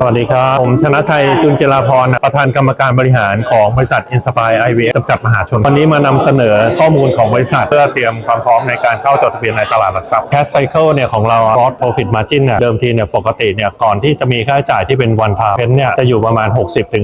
สวัสดีครับ ผมชนะชัยจุนเจราพร ประธานกรรมการบริหารของบริษัท Inspire IVF จำกัดมหาชน วันนี้มานำเสนอข้อมูลของบริษัทเพื่อเตรียมความพร้อมในการเข้าจดทะเบียนในตลาดหลักทรัพย์ Cash Cycle เนี่ยของเรา Gross Profit Margin เนี่ยเดิมทีเนี่ยปกติเนี่ยก่อนที่จะมีค่าใช้จ่ายที่เป็น one time payment เนี่ยจะอยู่ประมาณ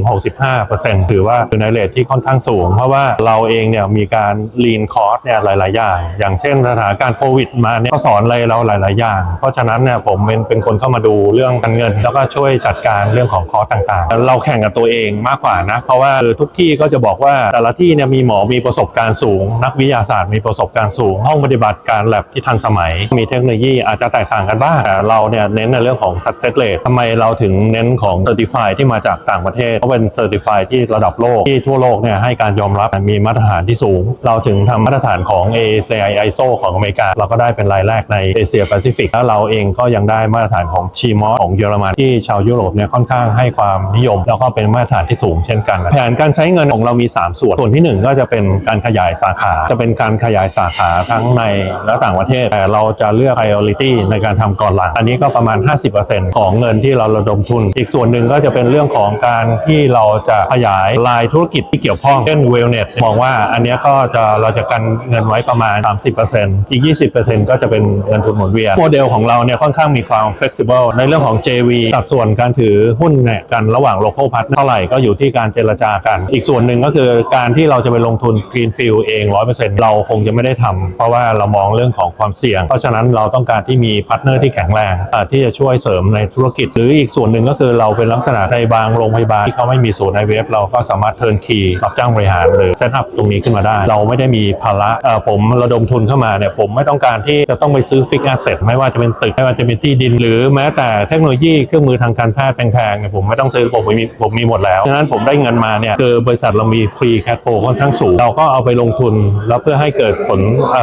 60-65%ถือว่าอยู่ในเรทที่ค่อนข้างสูง เพราะว่าเราเองเนี่ยมีการ lean cost เนี่ยหลาย ๆ อย่าง อย่างเช่นสถานการณ์โควิดมาเนี่ยก็สอนอะไรเราหลาย ๆ อย่าง เพราะฉะนั้นเนี่ยผมเป็นเป็นคนเข้ามาดูเรื่องการเงิน แล้วก็ช่วยจัดการเรื่องของคอร์สต่างๆ เราแข่งกับตัวเองมากกว่านะ เพราะว่าทุกที่ก็จะบอกว่าแต่ละที่เนี่ยมีหมอมีประสบการณ์สูง นักวิทยาศาสตร์มีประสบการณ์สูง ห้องปฏิบัติการแลบที่ทันสมัย มีเทคโนโลยีอาจจะแตกต่างกันบ้างแต่เราเนี่ยเน้นในเรื่องของ success rate ทำไมเราถึงเน้นของ certify ที่มาจากต่างประเทศเพราะเป็น certify ที่ระดับโลกที่ทั่วโลกเนี่ยให้การยอมรับมีมาตรฐานที่สูง เราถึงทำมาตรฐานของ A C I ISO ของอเมริกา เราก็ได้เป็นรายแรกในเอเชียแปซิฟิกแล้วเราเองก็ยังได้มาตรฐานของ CMO ของเยอรมันที่ชาวยุโรปเนี่ยค่อนข้างให้ความนิยม แล้วก็เป็นมาตรฐานที่สูงเช่นกัน แผนการใช้เงินของเรามี 3 ส่วน ส่วนทีหนึ่1 ก็จะเป็นการขยายสาขา จะเป็นการขยายสาขาทั้งในและต่างประเทศ แต่เราจะเลือก priority ในการทำก่อนหลัง อันนี้ก็ประมาณ 50%ของเงินที่เราระดมทุน อีกส่วนหนึ่งก็จะเป็นเรื่องของการที่เราจะขยายรายธุรกิจที่เกี่ยวข้อง เช่น wellness มองว่าอันนี้ก็จะเราจะกันเงินไว้ประมาณ 30%อีก 20%ก็จะเป็นเงินทุนหมุนเวียน โมเดลของเราเนี่ยค่อนข้างมีความ flexible ในเรื่องของ JV สัดส่วนการถือหุ้นเนี่ยกันระหว่าง local partner เท่าไหร่ก็อยู่ที่การเจรจากัน อีกส่วนหนึ่งก็คือการที่เราจะไปลงทุน greenfield เอง100%เราคงจะไม่ได้ทำเพราะว่าเรามองเรื่องของความเสี่ยง เพราะฉะนั้นเราต้องการที่มีพาร์ทเนอร์ที่แข็งแรงที่จะช่วยเสริมในธุรกิจ หรืออีกส่วนหนึ่งก็คือเราเป็นลักษณะในบางโรงพยาบาลที่เขาไม่มีศูนย์ IVF เราก็สามารถเทิร์นคีรับจ้างบริหารหรือเซตอัพตรงนี้ขึ้นมาได้ เราไม่ได้มีภาระผมระดมทุนเข้ามาเนี่ยผมไม่ต้องการที่จะต้องไปซื้อฟิกแอสเซทไม่ว่าจะเป็นตึกไม่ว่าจะเป็นที่ดิน หรือแม้แต่เทคโนโลยีเครื่องมือทางการแพทย์แพงๆเนี่ยผมไม่ต้องซื้อผมมีผมมีหมดแล้วฉะนั้นผมได้เงินมาเนี่ยคือบริษัทเรามีฟรีแคทโฟค่อนข้างสูง เราก็เอาไปลงทุนแล้วเพื่อให้เกิดผล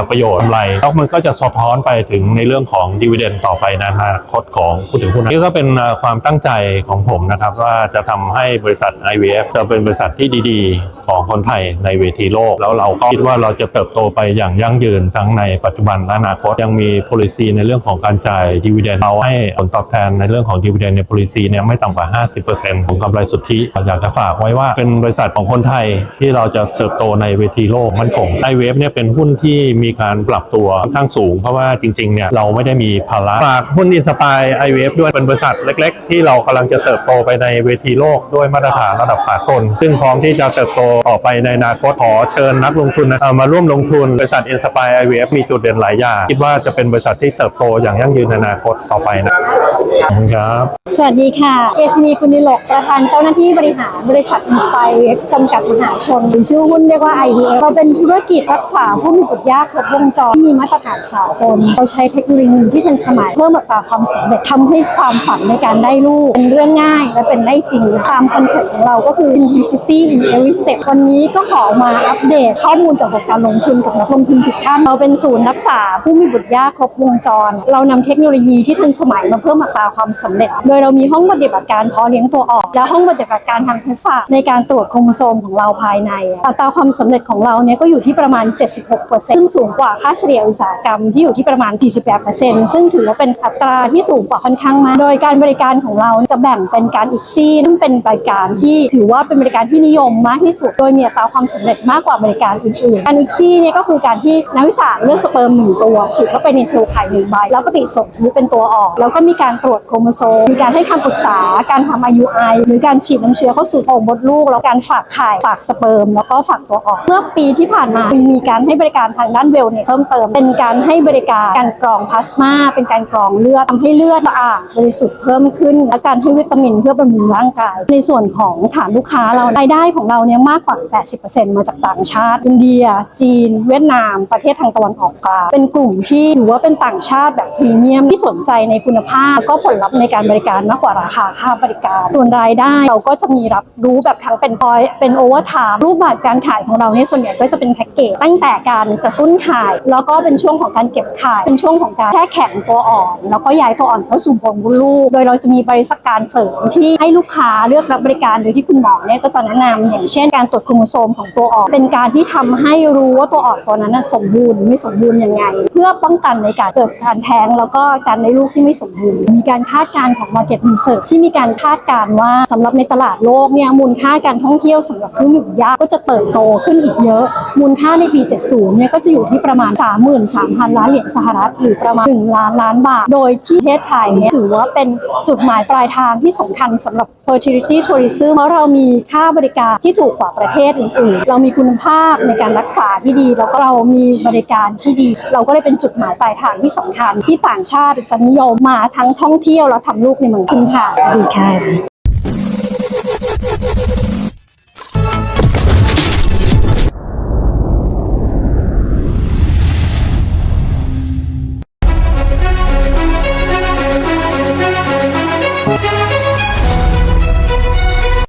ประโยชน์กำไรแล้วมันก็จะสะท้อนไปถึงในเรื่องของดีเวเดนต่อไปในอนาคตของผู้ถือหุ้นนี่ก็เป็นความตั้งใจของผมนะครับว่าจะทำให้บริษัท IVF จะเป็นบริษัทที่ดีๆ ของคนไทยในเวทีโลก แล้วเราก็คิดว่าเราจะเติบโตไปอย่างยั่งยืนทั้งในปัจจุบันและอนาคตยังมี policy ในเรื่องของการจ่ายดีเวเดนเราให้ผลตอบแทนในเรื่องของดีเวเดนใน policy เนี่ยไม่ต่ำกว่า 50%ของกำไรสุทธิอยากจะฝากไว้ว่าเป็นบริษัทของคนไทยที่เราจะเติบโตในเวทีโลกมั่นคง IVF เนี่ยเป็นหุ้นที่มีการปรับตัวค่อนข้างสูง เพราะว่าจริงๆเนี่ยเราไม่ได้มีภาระฝากหุ้นอินสปาย IVF ด้วยเป็นบริษัทเล็ก ๆ ที่เรากำลังจะเติบโตไปในเวทีโลกด้วยมาตรฐานระดับสากล ซึ่งพร้อมที่จะเติบโตต่อไปในอนาคตขอเชิญนักลงทุนนะเอ่อมาร่วมลงทุนบริษัท Inspire IVF มีจุดเด่นหลายอย่างคิดว่าจะเป็นบริษัทที่เติบโตอย่างยั่งยืนในอนาคตต่อไปนะ ขอบคุณครับ สวัสดีค่ะเอชนีคุณดิลกประธานเจ้าหน้าที่บริหารบริษัท Inspire จำกัดมหาชนหรือชื่อหุ้นเรียกว่า IVF เราเป็นธุรกิจรักษาผู้มีบุตรยากครบวงจรที่มีมาตรฐานสากลเราใช้เทคโนโลยีที่ทันสมัยเพิ่มอัตราความสำเร็จทำให้ความฝันในการได้ลูกเป็นเรื่องง่ายและเป็นได้จริงตามคอนเซ็ปต์ของเราก็คือ Simplicity in every step วันนี้ก็ขอมาอัปเดตข้อมูลเกี่ยวกับการลงทุนกับนักลงทุนทุกท่านเราเป็นศูนย์รักษาผู้มีบุตรยากครบวงจร เรานำเทคโนโลยีที่ทันสมัยมาเพิ่มอัตราความสำเร็จ โดยเรามีห้องปฏิบัติการเพาะเลี้ยงตัวออก และห้องปฏิบัติการทางเภสัชในการตรวจโครโมโซมของเราภายใน อัตราความสำเร็จของเราเนี่ยก็อยู่ที่ประมาณ 76%ซึ่งสูงกว่าค่าเฉลี่ยอุตสาหกรรมที่อยู่ที่ประมาณ 48%ซึ่งถือว่าเป็นอัตราที่สูงกว่าค่อนข้างมาก โดยการบริการของเราจะแบ่งเป็นการอีกซี่ซึ่งเป็นบริการที่ถือว่าเป็นบริการที่นิยมมากที่สุด โดยมีอัตราความสำเร็จมากกว่าบริการอื่นๆ การอีกซี่เนี่ยก็คือการที่นักวิชาการเลือกสเปิร์มหนึ่งตัวฉีดเข้าไปในเซลล์ไข่หนึ่งใบแล้วปฏิสนธิเป็นตัวออก แล้วก็มีการตรวจโครโมโซมมีการให้คำปรึกษาการทำ IUI หรือการฉีดน้ำเชื้อเข้าสู่โพรงมดลูก แล้วการฝากไข่ฝากสเปิร์ม แล้วก็ฝากตัวออกเมื่อปีที่ผ่านมามีมีการให้บริการทางด้านเวลเนสเพิ่มเติม เป็นการให้บริการการกรองพลาสมา เป็นการกรองเลือดทำให้เลือดสะอาดบริสุทธิ์เพิ่มขึ้น และการให้วิตามินเพื่อบำรุงร่างกาย ในส่วนของฐานลูกค้าเรารายได้ของเราเนี่ยมากกว่า 80%มาจากต่างชาติ อินเดีย จีน เวียดนาม ประเทศทางตะวันออกกลางเป็นกลุ่มที่ถือว่าเป็นต่างชาติแบบพรีเมียมที่สนใจในคุณภาพก็ผลลัพธ์ในการบริการมากกว่าราคาค่าบริการ ส่วนรายได้เราก็จะมีรับรู้แบบทั้งเป็นพอยเป็นโอเวอร์ไทม์รูปแบบการขายของเราเนี่ยส่วนใหญ่ก็จะเป็นแพ็กเกจตั้งแต่การกระตุ้นขาย แล้วก็เป็นช่วงของการเก็บขาย เป็นช่วงของการแช่แข็งตัวอ่อน แล้วก็ย้ายตัวอ่อนเข้าสู่ผลบุลูกโดยเราจะมีบริษัทการเสริมที่ให้ลูกค้าเลือกรับบริการโดยที่คุณหมอเนี่ยก็จะแนะนำอย่างเช่นการตรวจโครโมโซมของตัวอ่อนเป็นการที่ทำให้รู้ว่าตัวอ่อนตัวนั้นสมบูรณ์ไม่สมบูรณ์ยังไง เพื่อป้องกันในการเกิดการแท้งแล้วก็การได้ลูกที่ไม่สมบูรณ์มีการคาดการณ์ของ Market Research ที่มีการคาดการณ์ว่าสำหรับในตลาดโลกเนี่ยมูลค่าการท่องเที่ยวสำหรับผู้มีบุตรยากก็จะเติบโตขึ้นอีกเยอะ มูลค่าในปี 70 เนี่ยก็จะอยู่ที่ประมาณ 33,000 ล้านเหรียญสหรัฐ หรือประมาณ 1 ล้านล้านบาท โดยที่ประเทศไทยเนี่ยถือว่าเป็นจุดหมายปลายทางที่สำคัญสำหรับ fertility tourism เพราะเรามีค่าบริการที่ถูกกว่าประเทศอื่นๆ เรามีคุณภาพในการรักษาที่ดี แล้วก็เรามีบริการที่ดี เราก็เลยเป็นจุดหมายปลายทางที่สำคัญ ที่ต่างชาติจะนิยมมาทั้งท่องเที่ยวและทำลูกในเมืองคุณค่ะดีค่ะ